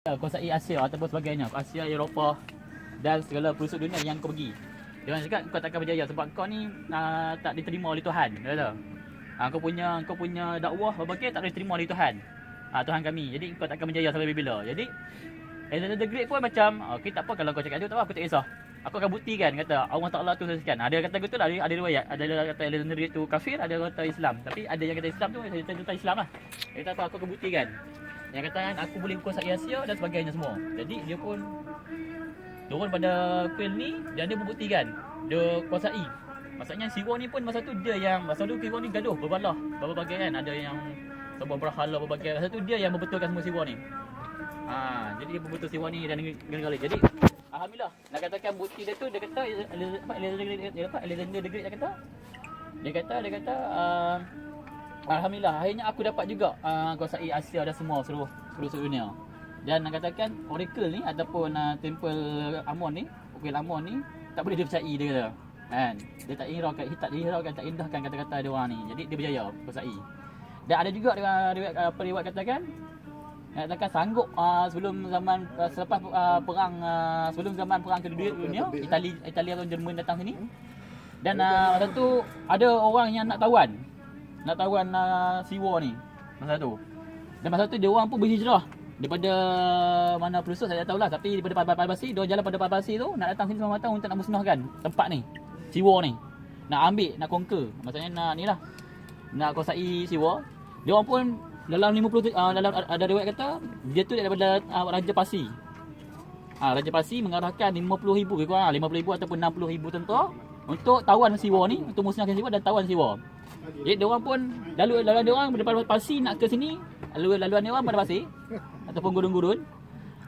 kuasai Asia ataupun sebagainya. Asia, Eropah dan segala pelosok dunia yang kau pergi. Dia orang cakap kau takkan berjaya sebab kau ni uh, tak diterima oleh Tuhan. Dia kata uh, kau punya kau punya dakwah berbagai tak diterima oleh Tuhan. Uh, Tuhan kami. Jadi kau takkan berjaya sampai bila. Jadi Alexander the Great pun macam okey tak apa kalau kau cakap tu tak apa aku tak kisah. Aku akan buktikan kata Allah Taala tu sekian. Ada kata betul ada ada riwayat. Ada yang kata Alexander the Great tu kafir ada yang kata Islam. Tapi ada yang kata Islam tu tentang Islam lah. Kata apa aku akan buktikan yang kata kan aku boleh kuasai Asia dan sebagainya semua. Jadi dia pun turun pada Queen ni dan dia membuktikan dia kuasai. Maksudnya Siwa ni pun masa tu dia yang masa tu Siwa ni gaduh berbalah berbagai kan ada yang sebuah berhala berbagai masa tu dia yang membetulkan semua Siwa ni. Ha, jadi dia membetul Siwa ni dan negara Jadi alhamdulillah nak katakan bukti dia tu dia kata Alexander the Great dia kata dia kata dia kata uh, Alhamdulillah akhirnya aku dapat juga uh, kuasai Asia dan semua seluruh seluruh dunia. Dan nak katakan Oracle ni ataupun uh, Temple Amon ni, Oracle Amon ni tak boleh dipercayai dia kata. Kan? Dia tak hiraukan, tak dihiraukan, tak indahkan kata-kata dia orang ni. Jadi dia berjaya kuasai. Dan ada juga riwayat riwayat apa riwayat katakan nak katakan sanggup uh, sebelum zaman uh, selepas uh, perang uh, sebelum zaman perang kedua dunia Itali Itali atau Jerman datang sini dan uh, masa tu ada orang yang nak tawan nak tawan uh, Siwa ni? Masa tu. Dan masa tu dia orang pun berhijrah. Daripada mana pelosok saya tak tahulah. Tapi daripada Palbasi dia jalan pada Palbasi tu nak datang sini semata untuk nak musnahkan tempat ni. Siwa ni. Nak ambil nak conquer. Maksudnya nak ni lah. Nak kuasai Siwa dia orang pun dalam 50 uh, dalam ada riwayat kata dia tu daripada uh, Raja Pasi ha, Raja Pasi mengarahkan 50,000 lebih kurang 50,000 ataupun 60,000 tentera untuk tawan Siwa ni untuk musnahkan Siwa dan tawan Siwa jadi dia orang pun lalu lalu dia orang daripada Pasi nak ke sini lalu laluan dia orang pada Pasi ataupun gurun-gurun.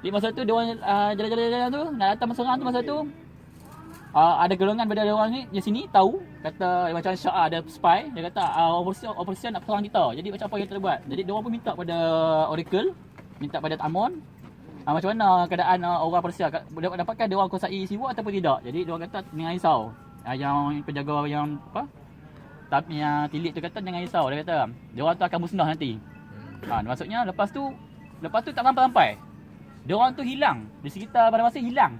Di masa tu dia orang uh, jalan-jalan tu nak datang serang tu masa tu uh, ada golongan daripada dia orang ni di sini tahu kata macam Syah ada spy dia kata uh, operasi operasi nak serang kita. Jadi macam apa yang kita buat? Jadi dia orang pun minta pada Oracle, minta pada Amon uh, macam mana keadaan uh, orang Persia dapatkan dia orang kuasai Siwa ataupun tidak. Jadi dia orang kata jangan risau. Uh, yang penjaga yang apa? Tapi yang tilik tu kata jangan risau. Dia kata dia orang tu akan musnah nanti. Ha, maksudnya lepas tu lepas tu tak sampai-sampai. Dia orang tu hilang. Di sekitar pada masa hilang.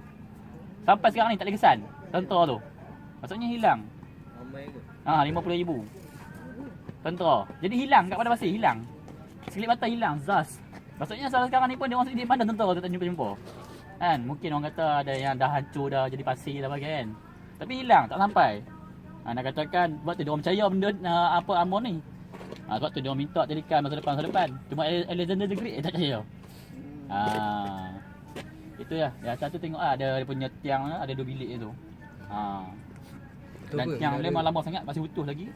Sampai sekarang ni tak ada kesan tentera tu. Maksudnya hilang. Ramai ke? Ha 50,000. Tentera. Jadi hilang kat pada pasir hilang. Sekelip mata hilang zas. Maksudnya sampai sekarang ni pun dia orang sendiri mana tentera tu tak jumpa-jumpa. Kan mungkin orang kata ada yang dah hancur dah jadi pasir dah bagi kan. Tapi hilang tak sampai. Ha, nak katakan sebab tu dia orang percaya benda uh, apa Amon ni. Ha, sebab tu dia orang minta tadikan masa depan masa depan. Cuma Ale- Alexander the Great eh, tak percaya. Ha, itu ya. Yang satu tengok ah ada dia punya tiang ada dua bilik tu. Ha. Tu Dan tiang Dia dia ada- memang lama sangat masih utuh lagi.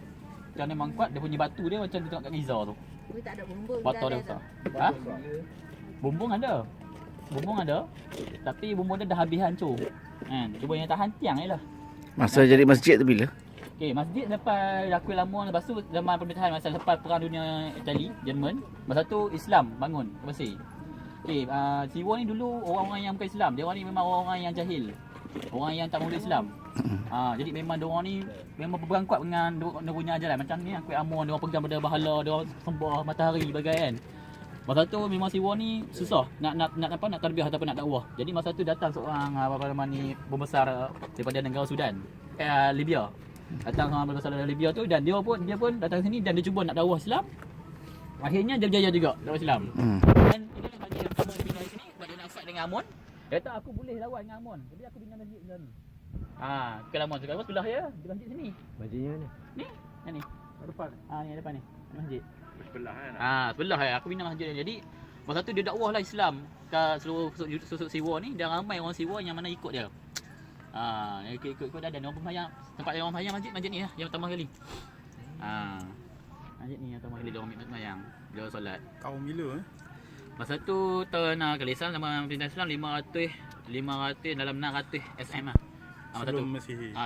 Tiang dia memang kuat dia punya batu dia macam kita tengok kat Giza tu. Tapi tak ada bumbung. Batu dia besar. Ha? Bumbung ada. Bumbung ada. Tapi bumbung dia dah habis hancur. Kan? Cuba yang tahan tiang je lah. Masa jadi masjid tu bila? Okey, masjid lepas Rakui lama lepas tu zaman pemerintahan masa lepas perang dunia Itali, Jerman, masa tu Islam bangun ke Mesir. Okey, uh, Siwa ni dulu orang-orang yang bukan Islam. Dia orang ni memang orang-orang yang jahil. Orang yang tak mengenal Islam. Ha, jadi memang dia orang ni memang berpegang kuat dengan dia punya ajaran macam ni aku Amon dia orang pegang pada bahala, dia orang sembah matahari bagai kan. Masa tu memang Siwa ni susah nak nak nak apa nak tarbiyah ataupun nak dakwah. Jadi masa tu datang seorang apa nama ni pembesar uh, daripada negara Sudan, eh, Libya datang sama besar dari Libya tu dan dia pun dia pun datang sini dan dia cuba nak dakwah Islam. Akhirnya dia berjaya juga dakwah Islam. Hmm. Dan ini lah bagi yang pertama dia pindah sini sebab dia nak fight dengan Amon. Dia kata aku boleh lawan dengan Amon. Jadi aku bina masjid sebelah ni. Ha, ke Amon juga sebelah dia di masjid sini. Masjidnya? Ni, yang ni. Depan. Ha, ni depan ni. Masjid. Sebelah kan? Ha, sebelah ya. Aku bina masjid ni. Jadi masa tu dia dakwah lah Islam ke seluruh susuk, Siwa ni dan ramai orang Siwa yang mana ikut dia. Ha, yang ikut ikut, ikut dan orang sembahyang tempat yang orang sembahyang masjid masjid ni lah yang pertama kali. Ha. Masjid ni yang pertama kali dia orang sembahyang. Dia orang solat. Tahun bila eh? Masa tu tahun uh, kali Islam Pemerintahan Islam 500 500 dalam 600 SM lah. Ha, masa tu. Sebelum Masihi. Ah,